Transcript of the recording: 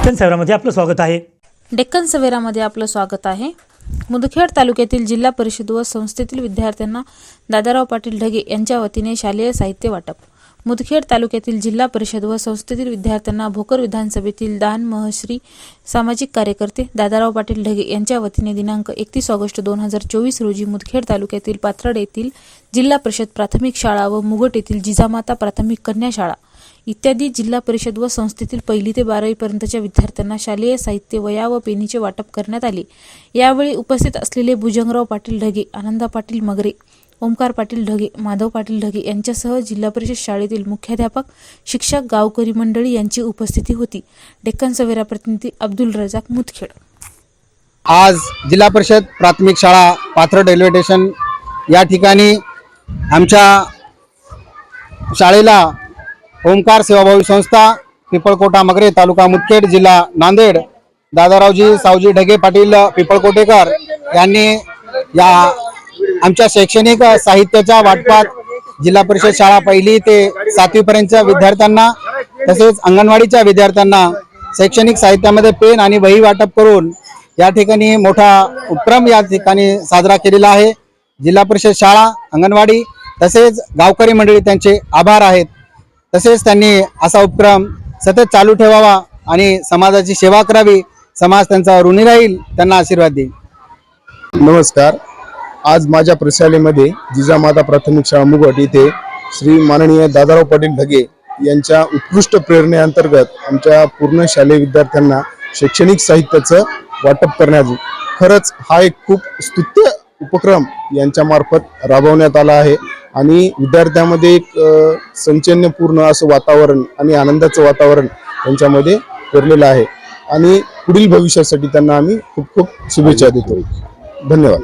डेक्कन सवेरामध्ये आपलं स्वागत आहे. डेक्कन सवेरामध्ये आपलं स्वागत आहे. मुदखेड तालुक्यातील जिल्हा परिषद व संस्थेतील विद्यार्थ्यांना दादाराव पाटील ढगे यांच्या वतीने शालेय साहित्य वाटप. मुदखेड तालुक्यातील जिल्हा परिषद व संस्थेतील विद्यार्थ्यांना भोकर विधानसभेतील दान महश्री सामाजिक कार्यकर्ते दादाराव पाटील ढगे यांच्या वतीने दिनांक एकतीस ऑगस्ट दोन हजार चोवीस रोजी मुदखेड तालुक्यातील पाथर्ड येथील जिल्हा परिषद प्राथमिक शाळा व मुगट येथील जिजामाता प्राथमिक कन्या शाळा इत्यादी जिल्हा परिषद व संस्थेतील पहिली ते बारावीपर्यंतच्या विद्यार्थ्यांना शालेय साहित्य वया व पेनीचे वाटप करण्यात आले. यावेळी उपस्थित असलेले भुजंगराव पाटील ढगे आनंदा पाटील मगरे ओमकार पाटील ढगे माधव पाटील ढगे यांच्यासह जिल्हा परिषद शाळेतील मुख्याध्यापक शिक्षक गावकरी मंडळी यांची उपस्थिती होती. डेक्कन सवेरा प्रतिनिधी अब्दुल रजाक मुदखेड. आज जिल्हा परिषद प्राथमिक शाळा पात्र रेल्वे स्टेशन या ठिकाणी आमच्या शाळेला ओंकार सेवाभावी संस्था पिपळकोटा मगरे तालुका मुदखेड जिल्हा नांदेड. दादारावजी सावजी ढगे पाटील पिपळकोटेकर यांनी या आमच्या शैक्षणिक साहित्याच्या वाटपात जिल्हा परिषद शाळा पहिली ते सातवीपर्यंतच्या विद्यार्थ्यांना तसेच अंगणवाडीच्या विद्यार्थ्यांना शैक्षणिक साहित्यामध्ये पेन आणि वही वाटप करून या ठिकाणी मोठा उपक्रम या ठिकाणी साजरा केलेला आहे. जिल्हा परिषद शाळा अंगणवाडी तसेच गावकरी मंडळी त्यांचे आभार आहेत. तसेच त्यांनी असा उपक्रम सतत चालू ठेवावा आणि समाजाची सेवा करावी. समाज त्यांचा ऋणी राहील त्यांना आशीर्वाद देईल. नमस्कार. आज माझ्या प्रशालेमध्ये जिजामाता प्राथमिक शाळा मुगट इथे श्री माननीय दादाराव पाटील ढगे यांच्या उत्कृष्ट प्रेरणेअंतर्गत आमच्या पूर्ण शालेय विद्यार्थ्यांना शैक्षणिक साहित्याचं वाटप करण्यात खरंच हा एक खूप स्तुत्य उपक्रम यांच्यामार्फत राबवण्यात आला आहे. आणि विद्यार्थ्यामध्ये एक संचन्यपूर्ण असं वातावरण आणि आनंदाचं वातावरण त्यांच्यामध्ये कोरलेलं आहे. आणि पुढील भविष्यासाठी त्यांना आम्ही खूप खूप शुभेच्छा देतो. धन्यवाद.